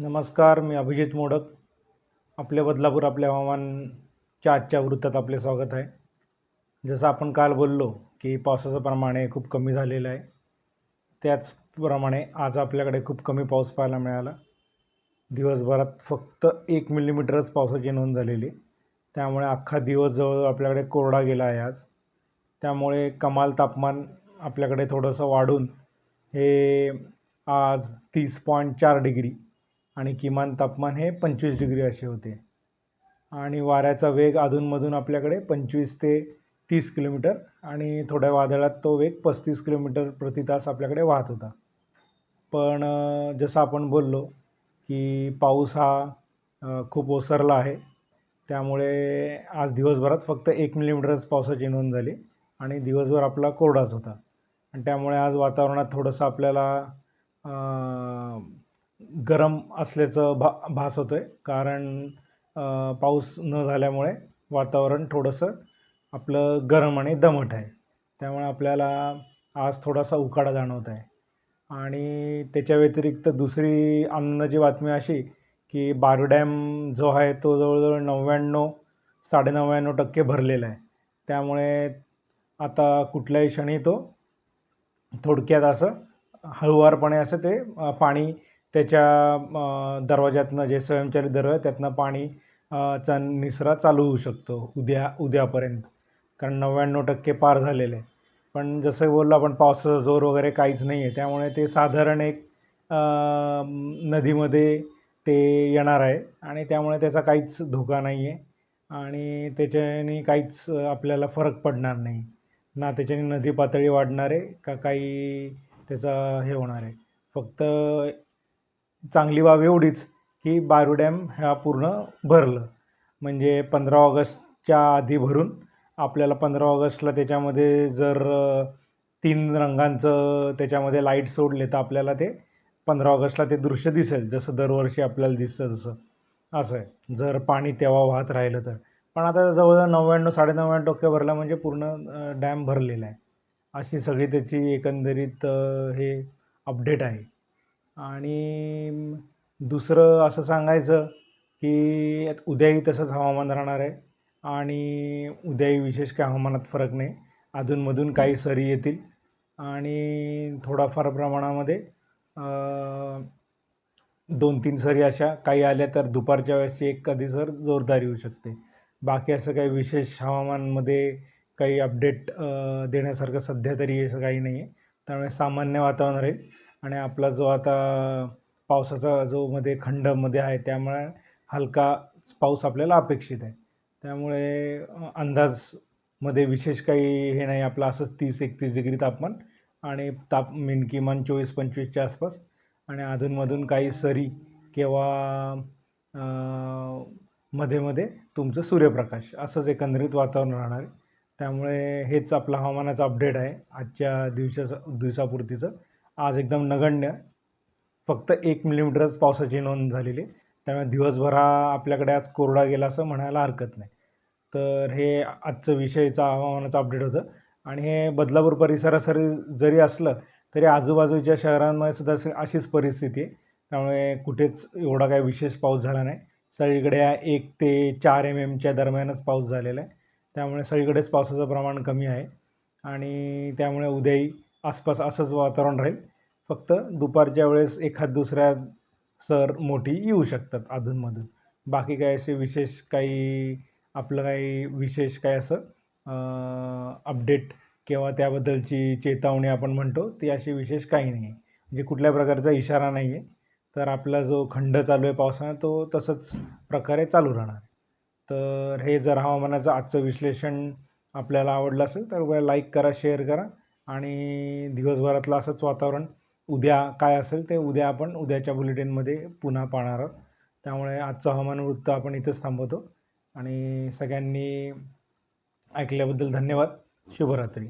नमस्कार मी अभिजित मोडक. आपल्या बदलापूर आपल्या हवामानच्या आजच्या वृत्तात आपले स्वागत आहे. जसं आपण काल बोललो की पावसाचं प्रमाण हे खूप कमी झालेलं आहे. त्याचप्रमाणे आज आपल्याकडे खूप कमी पाऊस पाहायला मिळाला. दिवसभरात फक्त एक मिलीमीटरच पावसाची नोंद झालेली. त्यामुळे अख्खा दिवस जवळ आपल्याकडे कोरडा गेला आहे आज. त्यामुळे कमाल तापमान आपल्याकडे थोडंसं वाढून हे आज तीस पॉईंट चार डिग्री आणि किमान तापमान हे पंचवीस डिग्री असे होते. आणि वाऱ्याचा वेग अधूनमधून आपल्याकडे पंचवीस ते तीस किलोमीटर आणि थोड्या वादळात तो वेग पस्तीस किलोमीटर प्रति तास आपल्याकडे वाहत होता. पण जसं आपण बोललो की पाऊस हा खूप ओसरला आहे. त्यामुळे आज दिवसभरात फक्त एक मिलीमीटरच पावसाची नोंद झाली आणि दिवसभर आपला कोरडाच होता. आणि त्यामुळे आज वातावरणात थोडंसं आपल्याला गरम असल्याचं भा भास होतो आहे कारण पाऊस न झाल्यामुळे वातावरण थोडंसं आपलं गरम आणि दमट आहे. त्यामुळे आपल्याला आज थोडासा उकाडा जाणवत आहे. आणि त्याच्या व्यतिरिक्त दुसरी आनंदाची बातमी अशी की बारू डॅम जो आहे तो जवळजवळ नव्याण्णव साडे नव्याण्णव टक्के भरलेला आहे. त्यामुळे आता कुठल्याही क्षणी तो थोडक्यात असं हळुवारपणे असं ते पाणी त्याच्या दरवाज्यातनं जे स्वयंचलित दरवाजा त्यातनं पाणी चा निसरा चालू होऊ शकतो उद्या उद्यापर्यंत. कारण नव्याण्णव टक्के पार झालेले आहे पण जसं बोललो आपण पावसाचा जोर वगैरे काहीच नाही आहे त्यामुळे ते साधारण एक नदीमध्ये ते येणार आहे. आणि त्यामुळे त्याचा काहीच धोका नाही आहे आणि त्याच्याने काहीच आपल्याला फरक पडणार नाही. ना त्याच्याने नदी पातळी वाढणार आहे का काही त्याचा हे होणार आहे. फक्त चांगली बाब एवढीच की बारू डॅम ह्या पूर्ण भरलं. म्हणजे पंधरा ऑगस्टच्या आधी भरून आपल्याला पंधरा ऑगस्टला त्याच्यामध्ये जर तीन रंगांचं त्याच्यामध्ये लाइट सोडले तर आपल्याला ते पंधरा ऑगस्टला ते दृश्य दिसेल जसं दरवर्षी आपल्याला दिसतं तसं. असं आहे. जर पाणी तेव्हा वाहत राहिलं तर. पण आता जवळजवळ नव्याण्णव साडेनव्याण्णव टक्के भरला म्हणजे पूर्ण डॅम भरलेला आहे. अशी सगळी त्याची एकंदरीत हे अपडेट आहे. आणि दुसरं असं सांगायचं की उद्याही तसंच हवामान राहणार आहे आणि उद्याही विशेष काय हवामानात फरक नाही. अधूनमधून काही सरी येतील आणि थोडाफार प्रमाणामध्ये दोन तीन सरी अशा काही आल्या तर दुपारच्या वेळेस एक कधी सर जोरदार येऊ शकते. बाकी असं काही विशेष हवामानमध्ये काही अपडेट देण्यासारखं सध्या तरी असं काही नाही आहे त्यामुळे सामान्य वातावरण राहील. आणि आपला जो आता पावसाचा जो मध्ये खंडमध्ये आहे त्यामुळे हलका पाऊस आपल्याला अपेक्षित आहे. त्यामुळे अंदाजमध्ये विशेष काही हे नाही आपलं असंच तीस एकतीस डिग्री तापमान आणि ताप मिन किमान चोवीस पंचवीसच्या आसपास. आणि अधूनमधून काही सरी किंवा मध्ये मध्ये तुमचं सूर्यप्रकाश असंच एकंदरीत वातावरण राहणार आहे. त्यामुळे हेच आपलं हवामानाचं अपडेट आहे. आजच्या दिवसाचं दिवसापुरतीचं. आज एकदम नगण्य. फक्त एक मिलीमीटरच पावसाची नोंद झालेली. आहे. त्यामुळे दिवसभर हा आपल्याकडे आज कोरडा गेला असं म्हणायला हरकत नाही. तर हे आजचं विषयचं हवामानाचं अपडेट होतं. आणि हे बदलापूर परिसरासरी जरी असलं तरी आजूबाजूच्या शहरांमध्ये सुद्धा अशीच परिस्थिती आहे. त्यामुळे कुठेच एवढा काही विशेष पाऊस झाला नाही. सगळीकडे एक ते चार एम एमच्या दरम्यानच पाऊस झालेला आहे. त्यामुळे सगळीकडेच पावसाचं प्रमाण कमी आहे. आणि त्यामुळे उद्याही आसपास असंच वातावरण राहील. फक्त दुपारच्या वेळेस एखाद दुसऱ्या सर मोठी येऊ शकतात अधूनमधून. बाकी काय असे विशेष काही आपलं काही विशेष काय असं अपडेट किंवा त्याबद्दलची चेतावणी आपण म्हणतो ती अशी विशेष काही नाही. आहे म्हणजे कुठल्या प्रकारचा इशारा नाही आहे तर आपला जो खंड चालू आहे पावसाळा तो तसंच प्रकारे चालू राहणार. तर हे जर हवामानाचं आजचं विश्लेषण आपल्याला आवडलं असेल तर लाईक करा शेअर करा आणि दिवसभरातलं असंच वातावरण उद्या काय असेल ते उद्या आपण उद्याच्या बुलेटिनमध्ये पुन्हा पाहणार आहोत. त्यामुळे आजचं हवामान वृत्त आपण इथंच थांबवतो. आणि सगळ्यांनी ऐकल्याबद्दल धन्यवाद. शुभरात्री.